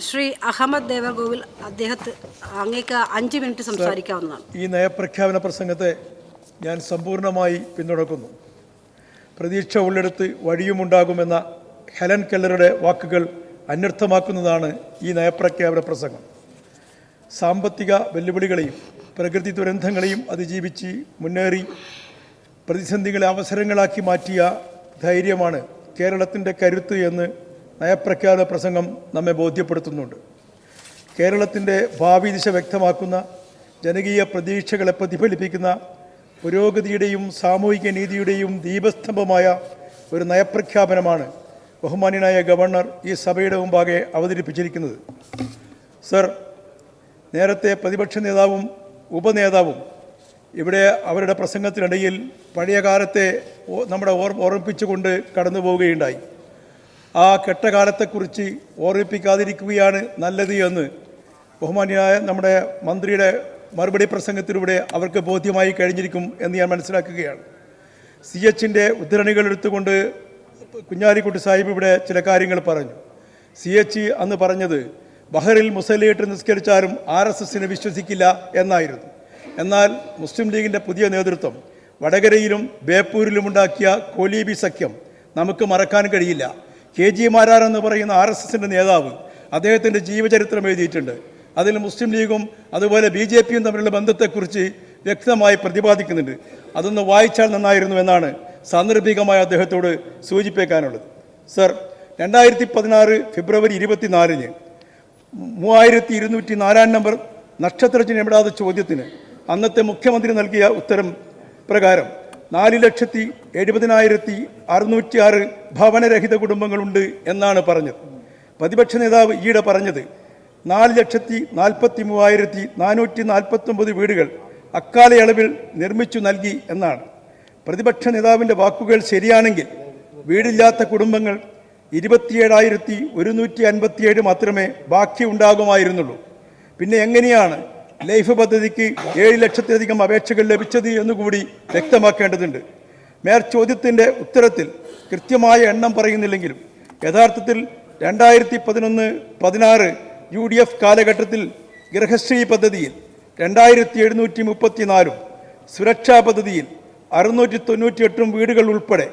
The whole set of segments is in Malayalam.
ശ്രീ അഹമ്മദ് ദേവഗോവിൽ അദ്ദേഹത്തെ അങ്ങേക്ക് അഞ്ച് മിനിറ്റ് സംസാരിക്കാവുന്നതാണ്. ഈ നയപ്രഖ്യാപന പ്രസംഗത്തെ ഞാൻ സമ്പൂർണമായി പിന്തുണക്കുന്നു. പ്രതീക്ഷ ഉള്ളെടുത്ത് വഴിയുമുണ്ടാകുമെന്ന ഹെലൻ കെല്ലറുടെ വാക്കുകൾ അന്വർത്ഥമാക്കുന്നതാണ് ഈ നയപ്രഖ്യാപന പ്രസംഗം. സാമ്പത്തിക വെല്ലുവിളികളെയും പ്രകൃതി ദുരന്തങ്ങളെയും അതിജീവിച്ച് മുന്നേറി പ്രതിസന്ധികളെ അവസരങ്ങളാക്കി മാറ്റിയ ധൈര്യമാണ് കേരളത്തിന്റെ കരുത്ത് എന്ന് നയപ്രഖ്യാപന പ്രസംഗം നമ്മെ ബോധ്യപ്പെടുത്തുന്നുണ്ട്. കേരളത്തിന്റെ ഭാവി ദിശ വ്യക്തമാക്കുന്ന ജനകീയ പ്രതീക്ഷകളെ പ്രതിഫലിപ്പിക്കുന്ന പുരോഗതിയുടെയും സാമൂഹിക നീതിയുടെയും ദീപസ്തംഭമായ ഒരു നയപ്രഖ്യാപനമാണ് ബഹുമാന്യനായ ഗവർണർ ഈ സഭയുടെ മുമ്പാകെ അവതരിപ്പിച്ചിരിക്കുന്നത്. സർ നേരത്തെ പ്രതിപക്ഷ നേതാവും ഉപനേതാവും ഇവിടെ അവരുടെ പ്രസംഗത്തിനിടയിൽ പഴയകാലത്തെ നമ്മുടെ ഓർ ഓർമ്മിപ്പിച്ചുകൊണ്ട് കടന്നു പോവുകയുണ്ടായി ആ കെട്ടകാലത്തെക്കുറിച്ച് ഓർമ്മിപ്പിക്കാതിരിക്കുകയാണ് നല്ലത് എന്ന് ബഹുമാന്യനായ നമ്മുടെ മന്ത്രിയുടെ മറുപടി പ്രസംഗത്തിലൂടെ അവർക്ക് ബോധ്യമായി കഴിഞ്ഞിരിക്കും എന്ന് ഞാൻ മനസ്സിലാക്കുകയാണ്. സി എച്ചിന്റെ ഉദ്ധരണികൾ എടുത്തുകൊണ്ട് കുഞ്ഞാലിക്കുട്ടി സാഹിബ് ഇവിടെ ചില കാര്യങ്ങൾ പറഞ്ഞു. സി എച്ച് അന്ന് പറഞ്ഞത് ബഹറിൽ മുസലിയിട്ട് നിസ്കരിച്ചാലും ആർ എസ് എസിനെ വിശ്വസിക്കില്ല എന്നായിരുന്നു. എന്നാൽ മുസ്ലിം ലീഗിന്റെ പുതിയ നേതൃത്വം വടകരയിലും ബേപ്പൂരിലും ഉണ്ടാക്കിയ കോലീബി സഖ്യം നമുക്ക് മറക്കാൻ കഴിയില്ല. കെ ജി മാരാർ എന്ന് പറയുന്ന ആർ എസ് എസിന്റെ നേതാവ് അദ്ദേഹത്തിന്റെ ജീവചരിത്രം എഴുതിയിട്ടുണ്ട്. അതിൽ മുസ്ലിം ലീഗും അതുപോലെ ബി ജെ പിയും തമ്മിലുള്ള ബന്ധത്തെക്കുറിച്ച് വ്യക്തമായി പ്രതിപാദിക്കുന്നുണ്ട്. അതൊന്ന് വായിച്ചാൽ നന്നായിരുന്നു എന്നാണ് സാന്ദർഭികമായി അദ്ദേഹത്തോട് സൂചിപ്പിക്കാനുള്ളത്. സർ രണ്ടായിരത്തി പതിനാറ് ഫെബ്രുവരി ഇരുപത്തിനാലിന് മൂവായിരത്തി ഇരുന്നൂറ്റി നാലാം നമ്പർ നക്ഷത്രചിഹ്നമിടാത്ത ചോദ്യത്തിന് അന്നത്തെ മുഖ്യമന്ത്രി നൽകിയ ഉത്തരം പ്രകാരം നാല് ലക്ഷത്തി എഴുപതിനായിരത്തി അറുന്നൂറ്റി ആറ് ഭവനരഹിത കുടുംബങ്ങളുണ്ട് എന്നാണ് പറഞ്ഞത്. പ്രതിപക്ഷ നേതാവ് ഈയിടെ പറഞ്ഞത് നാല് ലക്ഷത്തി നാൽപ്പത്തി മൂവായിരത്തി നാനൂറ്റി നാൽപ്പത്തൊമ്പത് വീടുകൾ അക്കാലയളവിൽ നിർമ്മിച്ചു നൽകി എന്നാണ്. പ്രതിപക്ഷ നേതാവിന്റെ വാക്കുകൾ ശരിയാണെങ്കിൽ വീടില്ലാത്ത കുടുംബങ്ങൾ ഇരുപത്തിയേഴായിരത്തി ഒരുന്നൂറ്റി അൻപത്തിയേഴ് മാത്രമേ ബാക്കി ഉണ്ടാകുമായിരുന്നുള്ളൂ. പിന്നെ എങ്ങനെയാണ് ലൈഫ് പദ്ധതിക്ക് ഏഴ് ലക്ഷത്തിലധികം അപേക്ഷകൾ ലഭിച്ചത് എന്നുകൂടി വ്യക്തമാക്കേണ്ടതുണ്ട്. മേർ ചോദ്യത്തിന്റെ ഉത്തരത്തിൽ കൃത്യമായ എണ്ണം പറയുന്നില്ലെങ്കിലും യഥാർത്ഥത്തിൽ രണ്ടായിരത്തി പതിനൊന്ന് പതിനാറ് യു ഡി എഫ് കാലഘട്ടത്തിൽ ഗൃഹശ്രീ പദ്ധതിയിൽ രണ്ടായിരത്തി എഴുന്നൂറ്റി മുപ്പത്തിനാലും സുരക്ഷാ പദ്ധതിയിൽ അറുന്നൂറ്റി തൊണ്ണൂറ്റിയെട്ടും വീടുകൾ ഉൾപ്പെടെ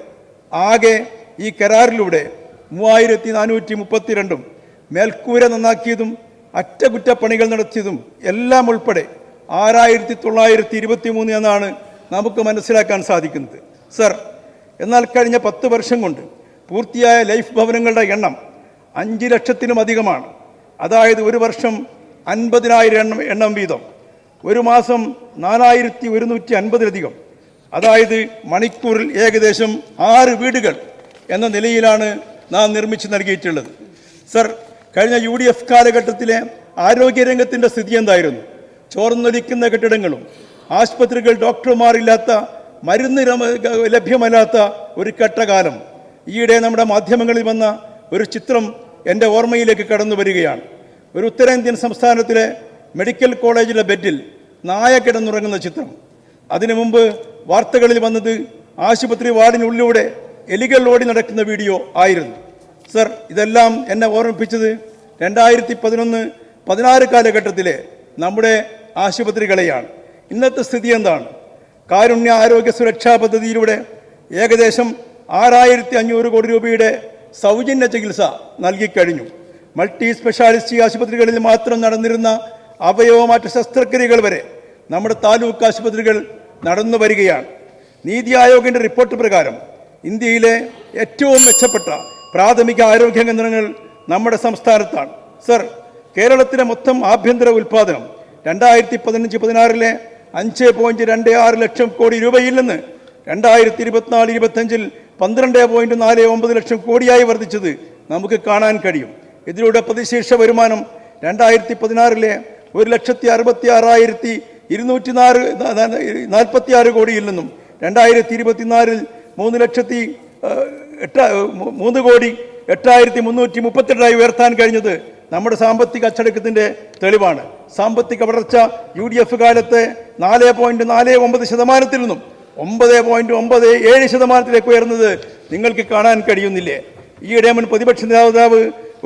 ആകെ ഈ കരാറിലൂടെ മൂവായിരത്തി നാനൂറ്റി മുപ്പത്തിരണ്ടും മേൽക്കൂര നന്നാക്കിയതും അറ്റകുറ്റപ്പണികൾ നടത്തിയതും എല്ലാം ഉൾപ്പെടെ ആറായിരത്തി തൊള്ളായിരത്തി ഇരുപത്തി മൂന്ന് എന്നാണ് നമുക്ക് മനസ്സിലാക്കാൻ സാധിക്കുന്നത്. സർ എന്നാൽ കഴിഞ്ഞ പത്ത് വർഷം കൊണ്ട് പൂർത്തിയായ ലൈഫ് ഭവനങ്ങളുടെ എണ്ണം അഞ്ച് ലക്ഷത്തിനും അധികമാണ്. അതായത് ഒരു വർഷം അൻപതിനായിരം എണ്ണം എണ്ണം വീതം. ഒരു മാസം നാലായിരത്തി ഒരുന്നൂറ്റി അൻപതിലധികം അതായത് മണിക്കൂറിൽ ഏകദേശം ആറ് വീടുകൾ എന്ന നിലയിലാണ് നാം നിർമ്മിച്ച് നൽകിയിട്ടുള്ളത്. സർ കഴിഞ്ഞ യു ഡി എഫ് കാലഘട്ടത്തിലെ ആരോഗ്യരംഗത്തിന്റെ സ്ഥിതി എന്തായിരുന്നു? ചോർന്നൊലിക്കുന്ന കെട്ടിടങ്ങളും ആശുപത്രികൾ ഡോക്ടർമാരില്ലാത്ത മരുന്ന് ലഭ്യമല്ലാത്ത ഒരു കെട്ടകാലം ഈയിടെ നമ്മുടെ മാധ്യമങ്ങളിൽ വന്ന ഒരു ചിത്രം എന്റെ ഓർമ്മയിലേക്ക് കടന്നു വരികയാണ്. ഒരു ഉത്തരേന്ത്യൻ സംസ്ഥാനത്തിലെ മെഡിക്കൽ കോളേജിലെ ബെഡിൽ നായ കിടന്നുറങ്ങുന്ന ചിത്രം. അതിനു മുമ്പ് വാർത്തകളിൽ വന്നത് ആശുപത്രി വാർഡിനുള്ളിലൂടെ എലികൾ ഓടി നടക്കുന്ന വീഡിയോ ആയിരുന്നു. സർ ഇതെല്ലാം എന്നെ ഓർമ്മിപ്പിച്ചത് രണ്ടായിരത്തി പതിനൊന്ന് പതിനാറ് കാലഘട്ടത്തിലെ നമ്മുടെ ആശുപത്രികളെയാണ്. ഇന്നത്തെ സ്ഥിതി എന്താണ്? കാരുണ്യ ആരോഗ്യ സുരക്ഷാ പദ്ധതിയിലൂടെ ഏകദേശം ആറായിരത്തി അഞ്ഞൂറ് കോടി രൂപയുടെ സൗജന്യ ചികിത്സ നൽകിക്കഴിഞ്ഞു. മൾട്ടി സ്പെഷ്യാലിറ്റി ആശുപത്രികളിൽ മാത്രം നടന്നിരുന്ന അവയവമാറ്റ ശസ്ത്രക്രിയകൾ വരെ നമ്മുടെ താലൂക്ക് ആശുപത്രികൾ നടന്നു വരികയാണ്. നീതി ആയോഗിന്റെ റിപ്പോർട്ട് പ്രകാരം ഇന്ത്യയിലെ ഏറ്റവും മെച്ചപ്പെട്ട പ്രാഥമിക ആരോഗ്യ കേന്ദ്രങ്ങൾ നമ്മുടെ സംസ്ഥാനത്താണ്. സർ കേരളത്തിലെ മൊത്തം ആഭ്യന്തര ഉൽപാദനം രണ്ടായിരത്തി പതിനഞ്ച് പതിനാറിലെ അഞ്ച് പോയിന്റ് രണ്ട് ആറ് ലക്ഷം കോടി രൂപയിൽ നിന്ന് രണ്ടായിരത്തി ഇരുപത്തിനാല് ഇരുപത്തഞ്ചിൽ പന്ത്രണ്ട് പോയിന്റ് നാല് ഒമ്പത് ലക്ഷം കോടിയായി വർദ്ധിച്ചത് നമുക്ക് കാണാൻ കഴിയും. ഇതിലൂടെ പ്രതിശീർഷ വരുമാനം രണ്ടായിരത്തി പതിനാറിലെ ഒരു ലക്ഷത്തി അറുപത്തി ആറായിരത്തി ഇരുന്നൂറ്റി നാല് നാൽപ്പത്തി ആറ് കോടിയിൽ നിന്നും രണ്ടായിരത്തി ഇരുപത്തിനാലിൽ മൂന്ന് ലക്ഷത്തി എട്ട് മൂന്ന് കോടി എട്ടായിരത്തി മുന്നൂറ്റി മുപ്പത്തെട്ടായി ഉയർത്താൻ കഴിഞ്ഞത് നമ്മുടെ സാമ്പത്തിക അച്ചടക്കത്തിന്റെ തെളിവാണ്. സാമ്പത്തിക വളർച്ച യു ഡി എഫ് കാലത്തെ നാല് പോയിന്റ് നാല് ഒമ്പത് ശതമാനത്തിൽ നിന്നും ഒമ്പത് പോയിന്റ് ഒമ്പത് ഏഴ് ശതമാനത്തിലേക്ക് ഉയർന്നത് നിങ്ങൾക്ക് കാണാൻ കഴിയുന്നില്ലേ? ഈയിടെ മുൻ പ്രതിപക്ഷ നേതാവ്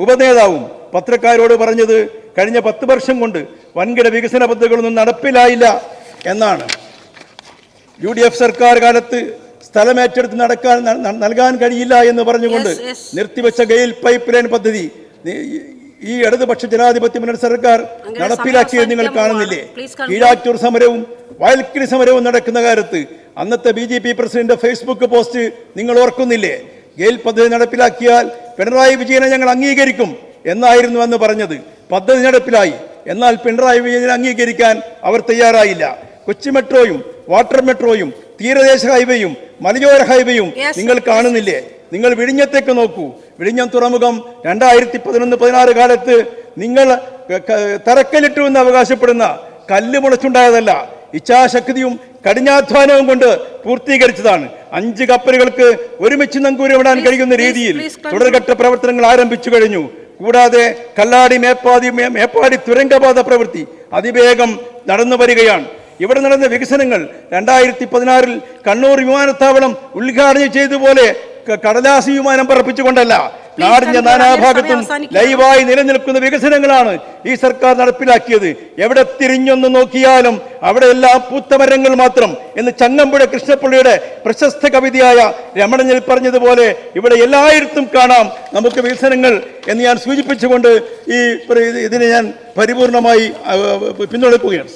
ഉപനേതാവും പത്രക്കാരോട് പറഞ്ഞത് കഴിഞ്ഞ പത്ത് വർഷം കൊണ്ട് വൻകിട വികസന പദ്ധതികളൊന്നും നടപ്പിലായില്ല എന്നാണ്. യു ഡി എഫ് സർക്കാർ കാലത്ത് സ്ഥലമേറ്റെടുത്ത് നടക്കാൻ നൽകാൻ കഴിയില്ല എന്ന് പറഞ്ഞുകൊണ്ട്. നിർത്തിവെച്ച ഗെയിൽ പൈപ്പ് ലൈൻ പദ്ധതി ഈ ഇടതുപക്ഷ ജനാധിപത്യ മുന്നണി സർക്കാർ നടപ്പിലാക്കിയത് നിങ്ങൾ കാണുന്നില്ലേ. കീഴാറ്റൂർ സമരവും വയൽക്കിളി സമരവും നടക്കുന്ന കാലത്ത് അന്നത്തെ B J P president Facebook post നിങ്ങൾ ഓർക്കുന്നില്ലേ? ഗെയിൽ പദ്ധതി നടപ്പിലാക്കിയാൽ പിണറായി വിജയനെ ഞങ്ങൾ അംഗീകരിക്കും എന്നായിരുന്നു അന്ന് പറഞ്ഞത്. പദ്ധതി നടപ്പിലായി. എന്നാൽ പിണറായി വിജയനെ അംഗീകരിക്കാൻ അവർ തയ്യാറായില്ല. കൊച്ചി മെട്രോയും വാട്ടർ മെട്രോയും തീരദേശ ഹൈവേയും മലയോര ഹൈവേയും നിങ്ങൾ കാണുന്നില്ലേ? നിങ്ങൾ വിഴിഞ്ഞത്തേക്ക് നോക്കൂ. വിഴിഞ്ഞം തുറമുഖം രണ്ടായിരത്തി പതിനൊന്ന് പതിനാറ് കാലത്ത് നിങ്ങൾ തറക്കല്ലിട്ടു എന്ന് അവകാശപ്പെടുന്ന കല്ല് മുളച്ചുണ്ടായതല്ല. ഇച്ഛാശക്തിയും കഠിനാധ്വാനവും കൊണ്ട് പൂർത്തീകരിച്ചതാണ്. അഞ്ച് കപ്പലുകൾക്ക് ഒരുമിച്ച് നങ്കൂരമിടാൻ കഴിയുന്ന രീതിയിൽ. തുടർഘട്ട പ്രവർത്തനങ്ങൾ ആരംഭിച്ചു കഴിഞ്ഞു. കൂടാതെ കല്ലാടി മേപ്പാതി മേപ്പാടി തുരങ്കപാത പ്രവൃത്തി അതിവേഗം നടന്നു വരികയാണ്. ഇവിടെ നടന്ന വികസനങ്ങൾ രണ്ടായിരത്തി പതിനാറിൽ കണ്ണൂർ വിമാനത്താവളം ഉദ്ഘാടനം ചെയ്തതുപോലെ കടലാസ് വിമാനം പറപ്പിച്ചുകൊണ്ടല്ല നാടിന്റെ നാനാഭാഗത്തും ലൈവായി നിലനിൽക്കുന്ന വികസനങ്ങളാണ് ഈ സർക്കാർ നടപ്പിലാക്കിയത്. എവിടെ തിരിഞ്ഞൊന്ന് നോക്കിയാലും അവിടെ എല്ലാം പൂത്തമരങ്ങൾ മാത്രം. എന്ന് ചങ്ങമ്പുഴ കൃഷ്ണപ്പള്ളിയുടെ പ്രശസ്ത കവിതയായ രമണനിൽ പറഞ്ഞതുപോലെ ഇവിടെ എല്ലായിടത്തും കാണാം നമുക്ക് വികസനങ്ങൾ എന്ന് ഞാൻ സൂചിപ്പിച്ചുകൊണ്ട് ഈ ഇതിനെ ഞാൻ പരിപൂർണമായി പിന്തുണക്കുകയാണ് പിന്തുണയ്ക്കുകയാണ്.